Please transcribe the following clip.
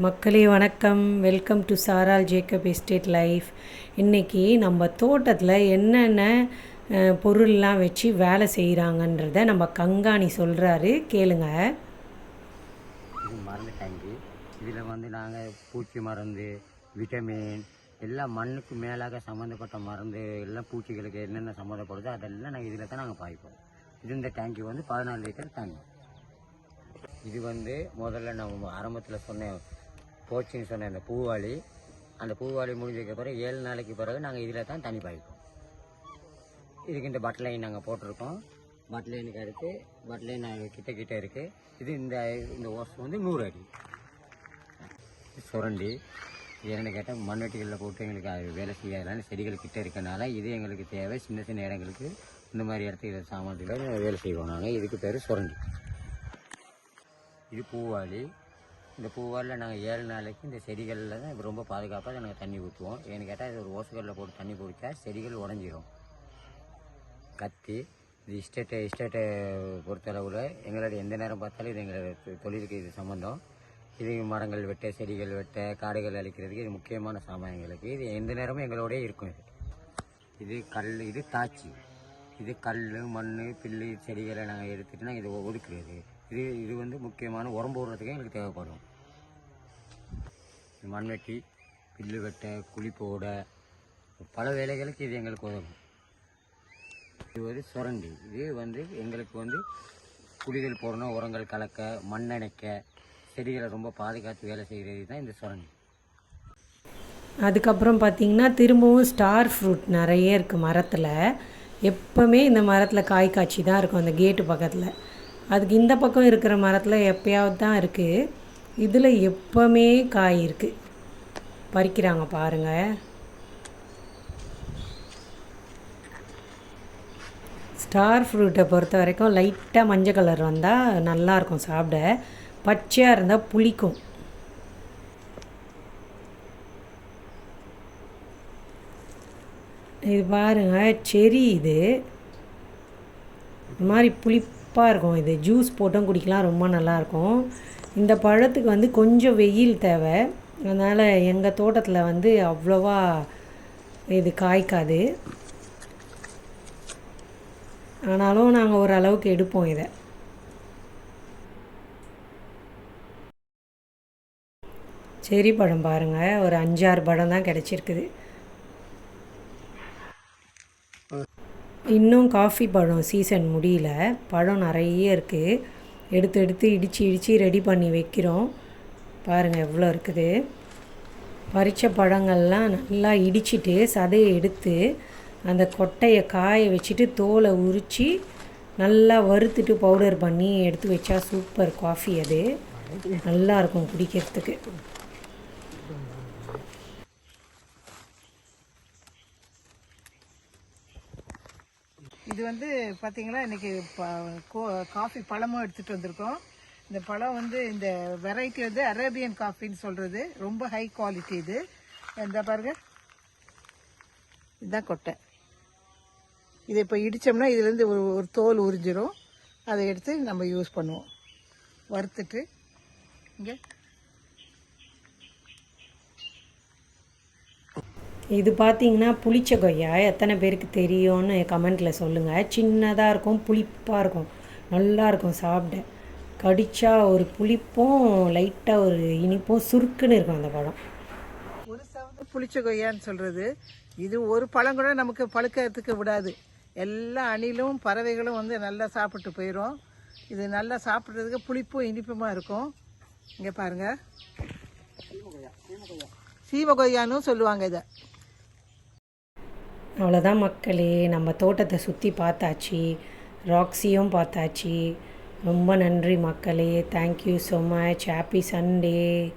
மக்களே வணக்கம். Welcome to Saral Jacob estate life இன்றைக்கி நம்ம தோட்டத்தில் என்னென்ன பொருள்லாம் வச்சு வேலை செய்கிறாங்கன்றத நம்ம கங்காணி சொல்கிறாரு கேளுங்க. மறந்துட்டாங்க மருந்து இதில் வந்து நாங்கள் பூச்சி மருந்து விட்டமின் எல்லாம் மண்ணுக்கு மேலாக சம்மந்தப்பட்ட மருந்து எல்லாம் பூச்சிகளுக்கு என்னென்ன சம்மந்தப்படுதோ அதெல்லாம் நாங்கள் இதில் தான் நாங்கள் பாய்ப்போம். இது இந்த டேங்க்கு வந்து பதினாலு லிட்டர் தண்ணி. இது வந்து முதல்ல நம்ம ஆரம்பத்தில் சொன்ன கோச்சிங் சொன்ன அந்த பூவாளி அந்த பூவாளி முடிஞ்சதுக்கு பிறகு ஏழு நாளைக்கு பிறகு நாங்கள் இதில் தான் தண்ணி பாய்ப்போம். இதுக்கு இந்த பட்லைன் நாங்கள் போட்டிருக்கோம். பட்லைனுக்கு அடுத்து பட்லைன் கிட்ட கிட்ட இருக்குது இது இந்த இந்த ஓஸ் வந்து நூறு அடி. சுரண்டி. இது என்னென்னு கேட்டால் மண்வெட்டிகளில் போட்டு எங்களுக்கு அது வேலை செய்யாதனால செடிகள் கிட்ட இருக்கனால இது எங்களுக்கு தேவை. சின்ன சின்ன இடங்களுக்கு இந்த மாதிரி இடத்துக்கு இதை சாமான்கள் வேலை செய்வோம் நாங்கள் இதுக்கு பேர் சுரண்டி. இது பூவாளி. இந்த பூவாரில் நாங்கள் ஏழு நாளைக்கு இந்த செடிகளில் தான் ரொம்ப பாதுகாப்பாக நாங்கள் தண்ணி ஊற்றுவோம் ஏன்னு கேட்டால் இது ஒரு ஓசுகளில் போட்டு தண்ணி குடித்தா செடிகள் உடஞ்சிரும். கத்தி இது இஸ்டேட்டை இஸ்டேட்டை பொறுத்தளவில் எங்களோட எந்த நேரம் பார்த்தாலும் இது எங்களோட தொழிலுக்கு இது சம்மந்தம் இது மரங்கள் வெட்ட செடிகள் வெட்ட காடுகள் அழிக்கிறதுக்கு இது முக்கியமான சாமான் எங்களுக்கு. இது எந்த நேரமும் எங்களோடய இருக்கும் இது. இது கல் இது தாச்சி இது கல் மண் பில்லு செடிகளை நாங்கள் எடுத்துகிட்டு நாங்கள் இதை ஒதுக்குறது. இது இது வந்து முக்கியமான உரம் போடுறதுக்கு எங்களுக்கு தேவைப்படும். மண்வெட்டி பில்லு வெட்ட குழி போட பல வேலைகளுக்கு இது எங்களுக்கு உதவும். இது வந்து சுரண்டி. இது வந்து எங்களுக்கு வந்து குழிகள் போடணும் உரங்கள் கலக்க மண்ணணைக்க செடிகளை ரொம்ப பாதுகாத்து வேலை செய்கிறது தான் இந்த சுரண்டி. அதுக்கப்புறம் பார்த்தீங்கன்னா திரும்பவும் ஸ்டார் ஃப்ரூட் நிறைய இருக்குது மரத்தில். எப்போவுமே இந்த மரத்தில் காய் காய்ச்சி தான் இருக்கும் அந்த கேட்டு பக்கத்தில். அதுக்கு இந்த பக்கம் இருக்கிற மரத்தில் எப்பயாவது தான் இருக்குது இதில் எப்போவுமே காய் இருக்குது பறிக்கிறாங்க பாருங்கள் ஸ்டார் ஃப்ரூட்டை பொறுத்த வரைக்கும் லைட்டாக மஞ்சள் கலர் வந்தால் நல்லாயிருக்கும் சாப்பிட. பச்சையாக இருந்தால் புளிக்கும். இது பாருங்க செரி இது. இது மாதிரி புளிப்பாக இருக்கும் இது ஜூஸ் போட்டும் குடிக்கலாம் ரொம்ப நல்லாயிருக்கும். இந்த பழத்துக்கு வந்து கொஞ்சம் வெயில் தேவை. அதனால் எங்கள் தோட்டத்தில் வந்து அவ்வளோவா இது காய்க்காது. ஆனாலும் நாங்கள் ஓரளவுக்கு எடுப்போம் இதை. செரி பழம் பாருங்கள் ஒரு அஞ்சாறு பழம் தான் கிடச்சிருக்குது. இன்னும் காஃபி பழம் சீசன் முடியல. பழம் நிறைய இருக்குது எடுத்து எடுத்து இடித்து இடித்து ரெடி பண்ணி வைக்கிறோம். பாருங்கள் எவ்வளோ இருக்குது. பறித்த பழங்கள்லாம் நல்லா இடிச்சிட்டு சதையை எடுத்து அந்த கொட்டையை காய வச்சுட்டு தோலை உரித்து நல்லா வறுத்துட்டு பவுடர் பண்ணி எடுத்து வச்சா சூப்பர் காஃபி அது. நல்லா இருக்கும் குடிக்கிறதுக்கு. இது வந்து பார்த்தீங்களா இன்னைக்கு ப- கோ- காஃபி பழமும் எடுத்துகிட்டு வந்திருக்கோம். இந்த பழம் வந்து இந்த வெரைட்டி வந்து அரேபியன் காஃபின்னு சொல்கிறது ரொம்ப ஹை குவாலிட்டி இது. இந்த பாருங்க. இதுதான் கொட்டை. இதை இப்போ இடித்தோம்னா இதுலேருந்து ஒரு ஒரு தோல் உறிஞ்சிரும். அதை எடுத்து நம்ம யூஸ் பண்ணுவோம். வறுத்துட்டு இங்கே இது பார்த்தீங்கன்னா புளிச்ச கொய்யா எத்தனை பேருக்கு தெரியும்னு கமெண்ட்டில் சொல்லுங்கள் சின்னதாக இருக்கும் புளிப்பாக இருக்கும். நல்லா இருக்கும் சாப்பிட. கடிச்சா ஒரு புளிப்பும் லைட்டாக ஒரு இனிப்பும் சுருக்குன்னு இருக்கும் அந்த பழம். ஒரு சவந்து புளிச்ச கொய்யான்னு சொல்றது. இது ஒரு பழம் கூட நமக்கு பழுக்கிறதுக்கு விடாது. எல்லா அணிலும் பறவைகளும் வந்து நல்லா சாப்பிட்டு போயிடும் இது நல்லா சாப்பிட்றதுக்கு புளிப்பும் இனிப்புமா இருக்கும். இங்கே பாருங்க. சீம கொய்யான்னு சொல்லுவாங்க இதை. அவ்வளோதான் மக்களே நம்ம தோட்டத்தை சுற்றி பார்த்தாச்சு ராக்ஸியும் பார்த்தாச்சு. ரொம்ப நன்றி மக்களே thank you so much happy Sunday